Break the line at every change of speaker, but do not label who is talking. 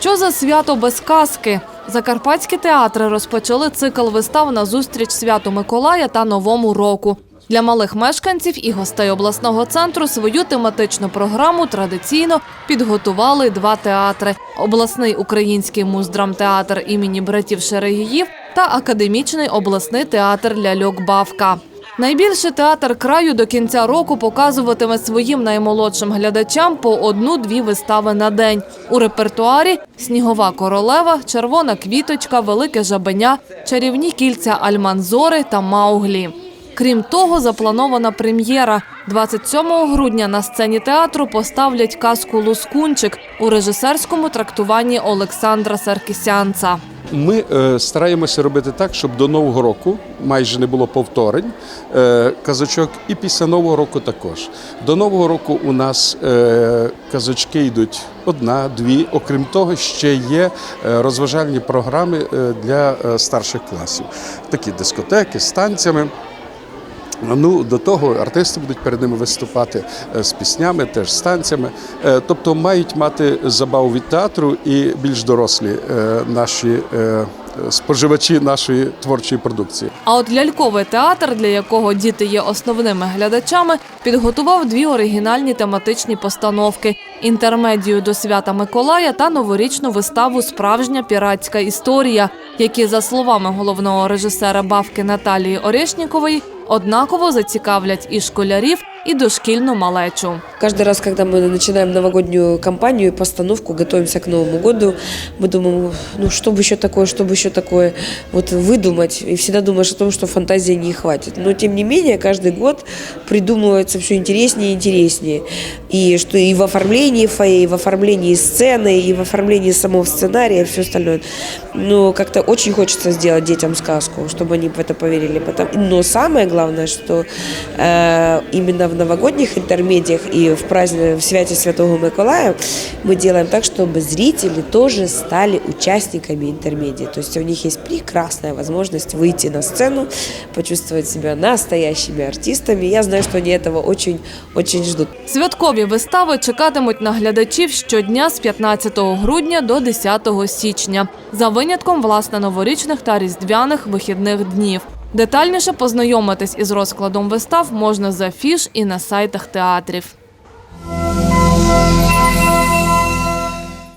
Що за свято без казки? Закарпатські театри розпочали цикл вистав на зустріч святу Миколая та Новому року. Для малих мешканців і гостей обласного центру свою тематичну програму традиційно підготували два театри: обласний український муздрамтеатр імені братів Шерегіїв та академічний обласний театр ляльок Бавка. Найбільший театр краю до кінця року показуватиме своїм наймолодшим глядачам по одну-дві вистави на день. У репертуарі Снігова королева, Червона квіточка, Велике жабеня, Чарівні кільця Альманзори та Мауглі. Крім того, запланована прем'єра. 27 грудня на сцені театру поставлять казку Лускунчик у режисерському трактуванні Олександра Саркісянца.
Ми е, стараємося робити так, щоб до Нового року майже не було повторень е, казочок, і після Нового року також. До Нового року у нас е, казочки йдуть одна, дві. Окрім того, ще є розважальні програми для старших класів, такі дискотеки з танцями. Ну, до того артисти будуть перед ними виступати е, з піснями, теж з танцями. Е, Тобто мають мати забаву від театру і більш дорослі е, наші споживачі нашої творчої продукції.
А от ляльковий театр, для якого діти є основними глядачами, підготував дві оригінальні тематичні постановки: інтермедію до свята Миколая та новорічну виставу Справжня піратська історія, які, за словами головного режисера Бавки Наталії Орешнікової, однаково зацікавлять і школярів, і дошкільну малечу.
Каждый раз, когда мы начинаем новогоднюю кампанию и постановку, готовимся к Новому году, мы думаем, ну что бы еще такое, что бы еще такое вот выдумать. И всегда думаешь о том, что фантазии не хватит. Но тем не менее, каждый год придумывается все интереснее и интереснее. И что и в оформлении фойе, и в оформлении сцены, и в оформлении самого сценария, и все остальное. Но как-то очень хочется сделать детям сказку, чтобы они в это поверили. Но самое главное, что э, именно в новогодних интермедиях и в праздник в святе Святого Миколая мы делаем так, чтобы зрители тоже стали участниками интермедии. То есть у них есть прекрасная возможность выйти на сцену, почувствовать себя настоящими артистами. Я знаю, что они этого очень-очень ждут.
Святкові вистави чекатимуть на глядачів щодня з 15 грудня до 10 січня, за винятком власне новорічних та різдвяних вихідних днів. Детальніше познайомитись із розкладом вистав можна за фіш і на сайтах театрів.